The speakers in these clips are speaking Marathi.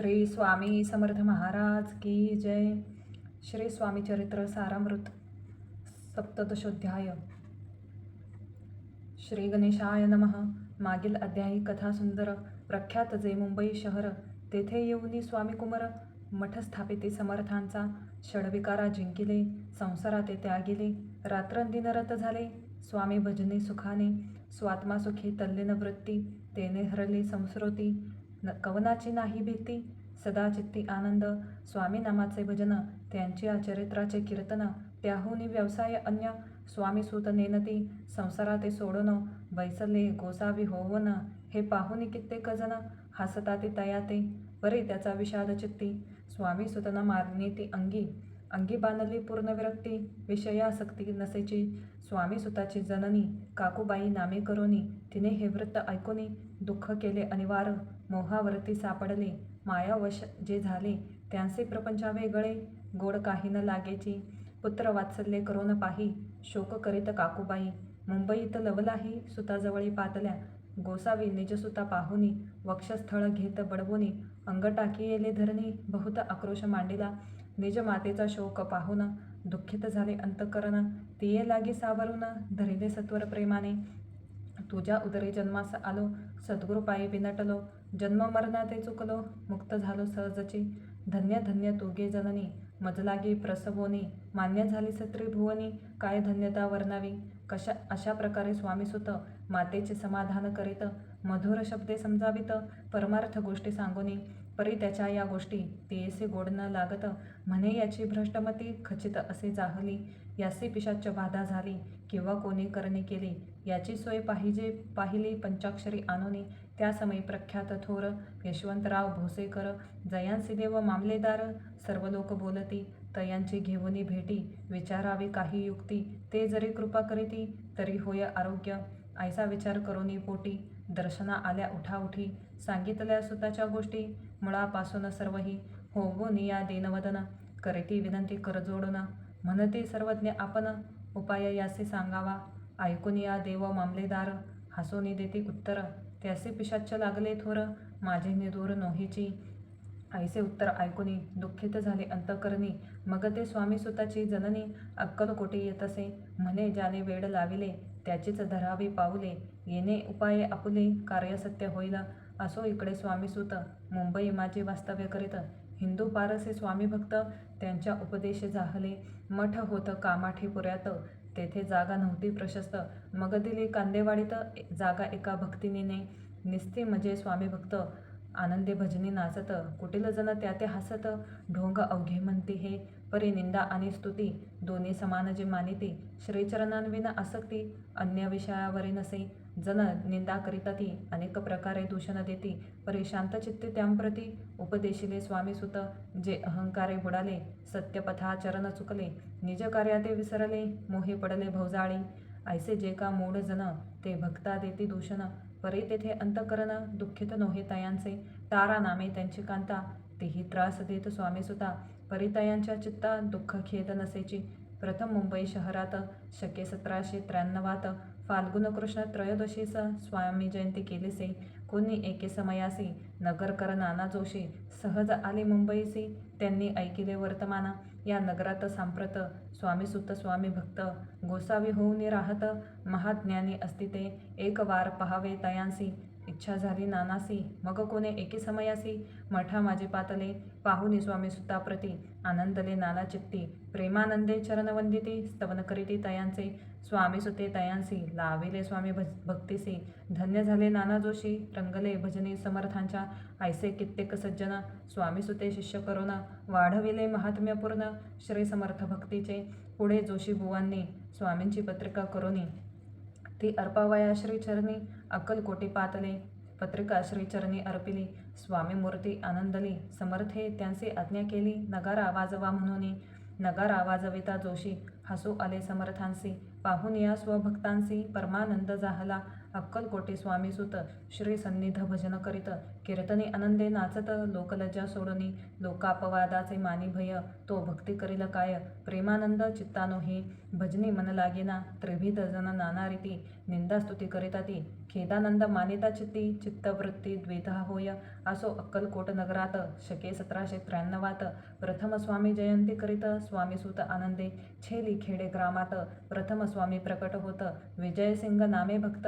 श्री स्वामी समर्थ महाराज की जय. श्री स्वामी चरित्र सारामृत सप्तदशोध्याय. श्री गणेशाय नमः. मागील अध्यायी कथा सुंदर प्रख्यात जे मुंबई शहर तेथे येऊन स्वामी कुमार मठ स्थापिते समर्थांचा षडविकारा जिंकिले संसाराते त्यागिले रात्रंदिनरत झाले स्वामी भजने सुखाने स्वात्मा सुखी तल्लीन वृत्ती तेने हरले संस्कृती न कवनाची नाही भीती सदा चित्ती आनंद स्वामी नामाचे भजन त्यांची चरित्राचे कीर्तन त्याहून व्यवसाय अन्य स्वामी सूत नेनती संसाराते सोडून बैसले गोसावी होवन हे पाहुनी कित्येक जण हसताते तयाते बरे त्याचा विषाद चित्ती स्वामी सुतना मारणी ती अंगी अंगी बांधली पूर्ण विरक्ती विषयासक्ती नसेची स्वामी सुताची जननी काकूबाई नामे करोनी तिने हे वृत्त ऐकोनी दुःख केले अनिवार्य मोहावरती सापडले मायावश जे झाले त्यांचे प्रपंच वेगळे गोड काही न लागेची पुत्र वात्सल्य करून पाही शोक करीत काकूबाई मुंबईत लवलाही सुताजवळी पातल्या. गोसावी निजसुता पाहुनी वक्षस्थळ घेत बडबोनी अंग टाकी येले धरणी बहुत आक्रोश मांडिला. निज मातेचा शोक पाहून दुःखित झाले अंतकरण तिये लागी सावरून धरिले सत्वर प्रेमाने. तुझ्या उदरी जन्मास आलो सद्गुरुपायी बिनटलो जन्म मरणाते चुकलो मुक्त झालो सहजची. धन्य धन्य तुगे जननी मजलागी प्रसवोनी मान्य झाली सत्री भुवनी काय धन्यता वर्णावी? कशा अशा प्रकारे स्वामीसुत मातेचे समाधान करीत मधुर शब्दे समजावित परमार्थ गोष्टी सांगोनी. परी त्याच्या या गोष्टी तेयसे गोड न लागत म्हणे याची भ्रष्टमती खचित असे जाहली. यासी पिशाच्च बाधा झाली. किंवा कोणी करणे केली? याची सोय पाहिजे पाहिली पंचाक्षरी आणोनी. त्यासमयी प्रख्यात थोर यशवंतराव भोसेकर जयांसी देव मामलेदार सर्व लोक बोलती तयांची घेऊनी भेटी विचारावी काही युक्ती ते जरी कृपा करीती तरी होय आरोग्य. ऐसा विचार करोनी पोटी. दर्शना आल्या उठाउठी सांगितल्या सुताच्या गोष्टी मुळापासून सर्वही होवो निया दीनवदन करीती विनंती करजोडून म्हणती सर्वज्ञ आपण उपाय यासे सांगावा ऐकून या देव मामलेदार हसोनी देते उत्तर त्यासे पिशाच्च लागले थोर माझे निदूर नोहीची ऐसे उत्तर ऐकूनी दुःखित झाले अंतकरणी. मग ते स्वामी सुताची जननी अक्कलकोटी येतसे म्हणे ज्याने वेड लाविले त्याचीच धरावी पाऊले. येणे उपाये आपुले कार्य सत्य होईल. असो इकडे स्वामीसुत मुंबई माझे वास्तव्य करीत. हिंदू पारसे स्वामी भक्त त्यांच्या उपदेश जाहले. मठ होत कामाठी पुऱ्यात. तेथे जागा नव्हती प्रशस्त. मग दिली कांदेवाडीत जागा एका भक्तिनीने. निस्ती म्हणजे स्वामी भक्त. आनंदे भजनी नाचत कुटील जण त्या ते हसत ढोंग अवघे म्हणते हे. परी निंदा आणि स्तुती दोन्ही समान जे मानिती. श्रीचरणांविन आसक्ती अन्य विषयावरी नसे जन निंदा करिता ती अनेक प्रकारे दूषण देती. परी शांतचित्ते त्यांप्रती उपदेशिले स्वामीसुत जे अहंकारे बुडाले सत्यपथाचरण चुकले. निज कार्याते विसरले मोहे पडले भौजाळी. ऐसे जे का मूढ जन ते भक्ता देती दूषण. परी तेथे अंतकरण दुःखित नोहे तयांचे तारा नामे त्यांची कांता तेही त्रास देत स्वामीसुता परितयांच्या चित्ता दुःख खेद नसेची. प्रथम मुंबई शहरात शके सतराशे त्र्याण्णवात फाल्गुन कृष्ण त्रयोदशीस स्वामी जयंती केलीसे. कोणी एके समयासी नगरकर नाना जोशी सहज आले मुंबईसी. त्यांनी ऐकिले वर्तमान. या नगरात सांप्रत स्वामीसुत स्वामी भक्त. गोसावी होऊन राहत महाज्ञानी असती एक वार पहावे तयांसी. इच्छा झाली नानासी मग कोणे एके समयासी मठा माझे पातले. पाहुनी स्वामी सुताप्रती आनंदले नाना चित्ती. प्रेमानंदे चरणवंदिती स्तवन करीती तयांचे. स्वामी सुते तयांसी लाविले स्वामी भज भक्तीसी. धन्य झाले नाना जोशी रंगले भजनी समर्थांच्या. ऐसे कित्येक सज्जन स्वामी सुते शिष्य करून वाढविले महात्म्यपूर्ण श्री समर्थ भक्तीचे. पुढे जोशी बुवांनी स्वामींची पत्रिका करोनी ती अर्पावया श्रीचरणी अक्कलकोटी पातले पत्रिका श्रीचरणी अर्पिली स्वामी मूर्ती आनंदली समर्थे त्यांचे आज्ञा केली नगारा वाजवा म्हणून. नगारा वाजविता जोशी हसू आले समर्थांसी पाहून या स्वभक्तांसी परमानंद जाहला अक्कलकोटी स्वामीसुत श्री सन्निध भजन करीत. कीर्तनी आनंदे नाचत लोकलज्जा सोडनी लोकापवादाचे मानी भय तो भक्ती करील काय? प्रेमानंद चित्तानोही. भजनी मन लागेना त्रिभिद जन नाना रीती. निंदास्तुती करिता ती. खेदानंद मानिता चित्ती चित्तवृत्ती द्विधा होय असो अक्कलकोट नगरात शके सतराशे त्र्याण्णवात प्रथम स्वामी जयंती करीत स्वामी सुत आनंदे छेली खेडे ग्रामात प्रथम स्वामी प्रकट होत. विजयसिंग नामे भक्त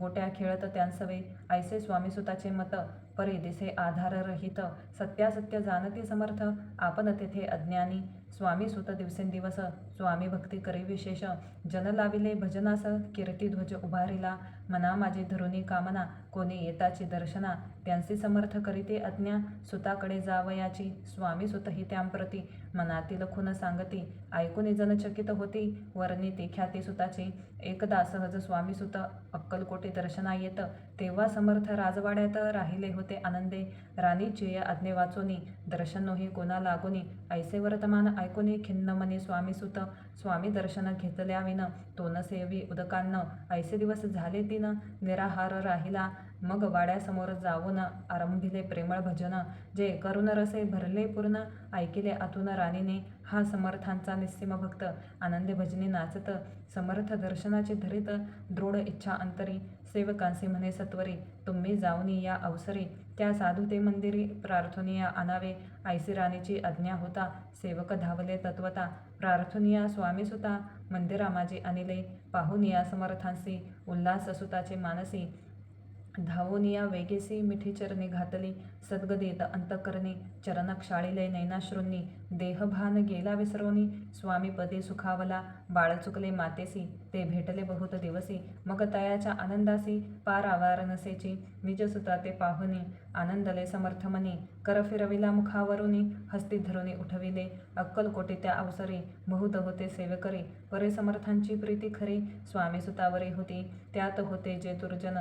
गोट्या खेळत त्यांसवे ऐसे स्वामी सुताचे मत परी दिसे आधार रहित सत्यासत्य जाणती समर्थ आपण तेथे अज्ञानी स्वामी सुत दिवसेंदिवस स्वामी भक्ती करी विशेष. जन लाविले भजनास कीर्ती ध्वज उभारिला. मना माझी धरुणी कामना. कोणी येताची दर्शना त्यांचे समर्थ करीते अज्ञा सुताकडे जावयाची. स्वामी सुत ही त्यांप्रती मनातील खुन सांगती. ऐकून जन चकित होती. वर्णी ते ख्याती सुताची. एकदा सहज स्वामी सुत अक्कलकोटे दर्शना येत. तेव्हा समर्थ राजवाड्यात राहिले होते आनंदे. राणीचे या आज्ञे वाचोनी. दर्शन नोही कोणा लागोनी ऐसे वर्तमान ऐकोनी खिन्न मनी स्वामी सुत स्वामी दर्शन घेतल्याविन तोनसेवी उदकांना ऐसे दिवस झाले तिनं निराहार राहिला. मग वाड्यासमोर जाऊन आरंभिले प्रेमळ भजन जे करुण रसे भरले पूर्ण ऐकिले आतून राणीने. हा समर्थांचा निस्सीम भक्त आनंद भजनी नाचत समर्थ दर्शनाची धरीत दृढ इच्छा अंतरी. सेवकांसी म्हणे सत्वरी तुम्ही जाऊनी या अवसरी. त्या साधू ते मंदिरी प्रार्थनिया आणावे. आयसी राणीची आज्ञा होता सेवक धावले तत्वता. प्रार्थनिया स्वामी सुता मंदिरा माझी अनिले. पाहुनिया समर्थांसी उल्हास सुताचे मानसी. धावोनिया वेगेसी मिठी चरणी घातली. सद्गदेत अंतकरणी चरणक नैनाश्रूंनी देहभान गेला विसरोनी स्वामीपदी सुखावला बाळ चुकले मातेसी ते भेटले बहुत दिवसी. मग तयाच्या आनंदासी पार आवार नसेची निजसुता ते पाहुनी. आनंदले समर्थमनी कर फिरविला मुखावरुनी हस्ती धरुनी उठविले. अक्कलकोटी त्या अवसरी बहुत होते सेवकरी. परे समर्थांची प्रीती खरी स्वामी सुतावरी होती. त्यात होते जे दुर्जन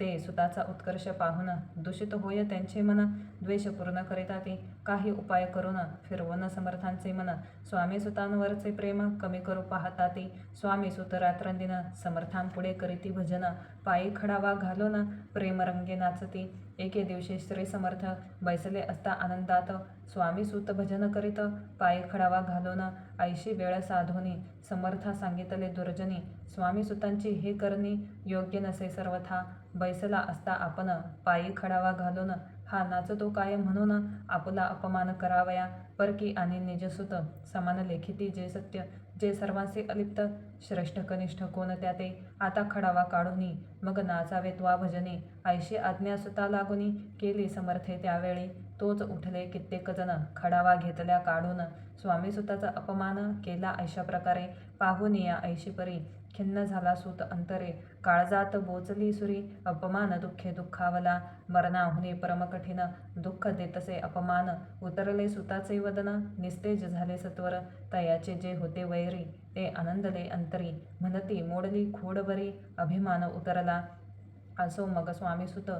ते सुताचा उत्कर्ष पाहून दूषित होय त्यांचे मन द्वेष पूर्ण करिता ते काही उपाय करून फिरवून समर्थांचे मन. स्वामी सुतांवरचे प्रेम कमी करू पाहता ते स्वामी सुत रात्रंदिन समर्थांपुढे करीती भजन. पायी खडावा घालून प्रेमरंगे नाचती एके दिवशी श्री समर्थ बैसले असता आनंदात स्वामी सुत भजन करीत पायी खडावा घालून ऐशी वेळ साधोनी समर्था सांगितले दुर्जनी स्वामी सुतांची हे करणी योग्य नसे सर्वथा. बैसला असता आपण पायी खडावा घालून. हा नाचतो काय म्हणून आपला अपमान करावया? परकी आणि निजसुत समान लेखिती जे सत्य जे सर्वांचे अलिप्त श्रेष्ठ कनिष्ठ कोण त्या ते आता खडावा काढूनी मग नाचावे त्वा भजने ऐशी आज्ञा सुता लागुनी केली समर्थे त्यावेळी. तोच उठले कित्येक जण खडावा घेतल्या काढून. स्वामी सुताचा अपमान केला अशा प्रकारे पाहुनिया ऐशी परी खिन्न झाला सुत अंतरे. काळजात बोचली सुरी अपमान दुःखे दुःखावला. मरणाहुने परमकठीण दुःख देतसे अपमान. उतरले सुताचे वदन निस्तेज झाले सत्वर. तयाचे जे होते वैरी ते आनंदले अंतरी. म्हणती मोडली खोडबरी अभिमान उतरला. असो मग स्वामी सुत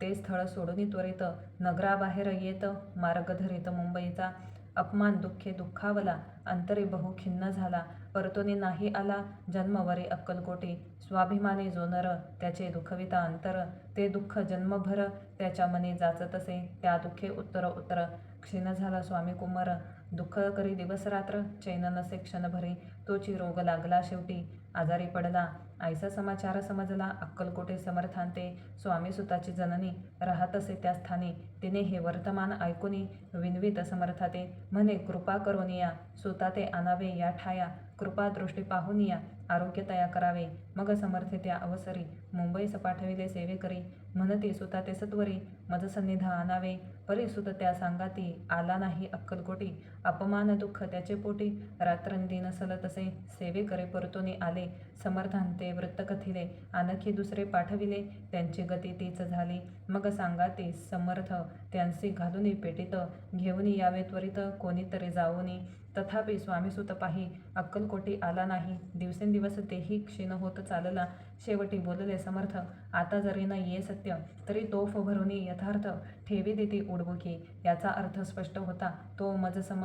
ते स्थळ सोडून त्वरित. नगराबाहेर येत मार्ग धरित मुंबईचा. अपमान दुःखे दुःखावला अंतरे बहु खिन्न झाला. परतोने नाही आला जन्मवरे अक्कलकोटी. स्वाभिमानी जो नर त्याचे दुःखविता अंतर. ते दुःख जन्मभर त्याच्या मने जाचत असे. त्या दुःखे उत्तर उत्तर. क्षीण झाला स्वामी कुमार दुःख करी दिवस रात्र चैन नसे क्षणभरी. तोची रोग लागला शेवटी. आजारी पडला. आईचा समाचार समजला अक्कलकोटे समर्थांते स्वामी सुताची जननी राहत असे त्या स्थानी. तिने हे वर्तमान ऐकुनी विनवीत समर्थाते म्हणे कृपा करोनिया सुता ते आणावे या ठाया कृपा दृष्टी पाहुनिया आरोग्य तया करावे मग समर्थे त्या अवसरी मुंबईस पाठविले सेवे करी म्हणते सुता ते सत्वरी मज सन्निधा आणावे. परिसुत त्या सांगाती आला नाही अक्कलकोटी. अपमान दुःख त्याचे पोटी. रात्रंदिन सलतसे सेवेकरे परतोनी आले. समर्थांते वृत्त कथिले आणखी दुसरे पाठविले. त्यांची गती तीच झाली. मग सांगा ते समर्थ. त्यांसी घालून पेटीत घेऊन यावे त्वरित. कोणीतरी जाऊनी तथापि स्वामीसुत पाही अक्कलकोटी आला नाही. दिवसेंदिवस तेही क्षीण होत चालला. शेवटी बोलले समर्थ आता जरी न ये सत्य तरी तोफ भरून यथार्थ ठेवी देती उडबुकी याचा अर्थ स्पष्ट होता. तो मज सम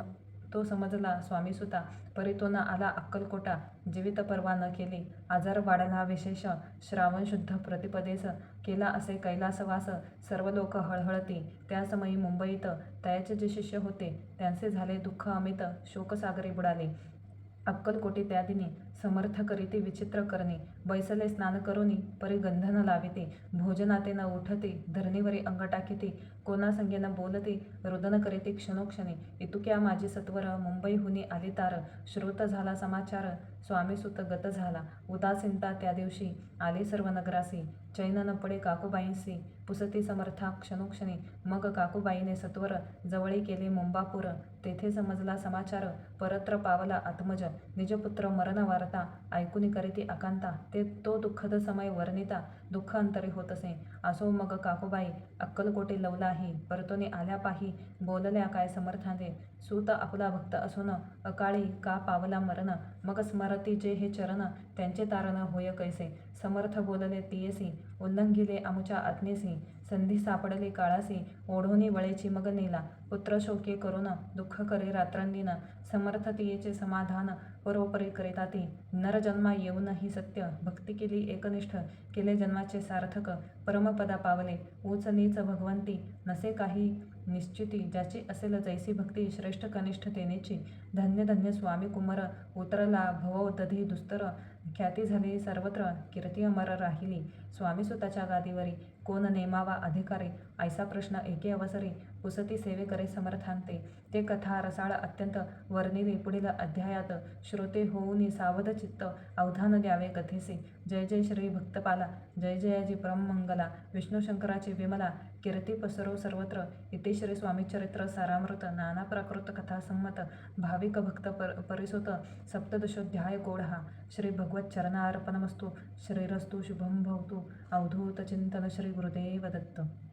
तो समजला स्वामीसुता. परितोना आला अक्कलकोटा. जीवित परवा न केली. आजार वाढला विशेष श्रावण शुद्ध प्रतिपदेस केला असे कैलासवास सर्व लोक हळहळती. त्या समयी मुंबईत तयाचे जे शिष्य होते त्यांचे झाले दुःख अमित शोकसागरी बुडाले. अक्कलकोटी त्या दिनी समर्थ करीते विचित्र करणे बैसले स्नान करोनी परी गंधन लाविते भोजनाते न उठते धरणीवरी अंग टाकीते कोणासंगे न बोलते रुदन करीते क्षणोक्षणे. इतुक्या माझी सत्वर मुंबईहुनी आली तार श्रोत झाला समाचार स्वामीसुत गत झाला. उदासीनता त्या दिवशी आले सर्व नगरासी चैन न पडे काकूबाईंसी पुसती समर्था क्षणोक्षणी. मग काकूबाईने सत्वर जवळी केले मुंबापूर तेथे समजला समाचार परत्र पावला आत्मज. निजपुत्र मरणवार करता ऐकुनी करीती अकांता ते तो दुःखद समय वर्णिता दुःख अंतरी होत असे. असो मग काकूबाई अक्कलकोटे लवलाही परतोने आल्या पाही बोलल्या काय समर्थांते सूत आपला भक्त असून अकाळी का पावला मरण? मग स्मरती जे हे चरण त्यांचे तारण होय कैसे? समर्थ बोलले तियेसी उल्लंघिले आमुच्या आज्ञेसी संधी सापडली काळासी ओढोनी वळेची मग नेला. पुत्र शोके करून दुःख करे रात्रांनी समर्थ तियेचे समाधान परोपरी करिता ती नरजन्मा येऊनही सत्य भक्ती केली एकनिष्ठ केले जन्माचे सार्थक परमपदा पावले. ऊच नीच भगवंती नसे काही निश्चिती ज्याची असेल जैसी भक्ती श्रेष्ठ कनिष्ठ तेनेची. धन्य धन्य स्वामी कुमार उतरला भव दधी दुस्तर. ख्याती झाली सर्वत्र कीर्ती अमर राहिली. स्वामी सुताच्या गादीवरी कोण नेमावा अधिकारी? ऐसा प्रश्न एके अवसरी. उसती सेवे करे समर्थांते. ते कथा रसाळ अत्यंत वर्णिले. पुढील अध्यायात श्रोते होऊनी सावध चित्त अवधान द्यावे कथेसे जय जय श्री भक्तपाला. जय जयाजी परममंगला. विष्णू शंकराची विमला. कीर्ती पसरो सर्वत्र. इथे श्री स्वामी चरित्र सारामृत. नाना प्राकृत कथा संमत. भाविक भक्त पर परिसुत. सप्तदशोध्याय गोढहा श्री भगवत चरणार्पणमस्तु. श्रीरस्तु शुभं भवतु. अवधूत चिंतन श्री गुरुदेव दत्त.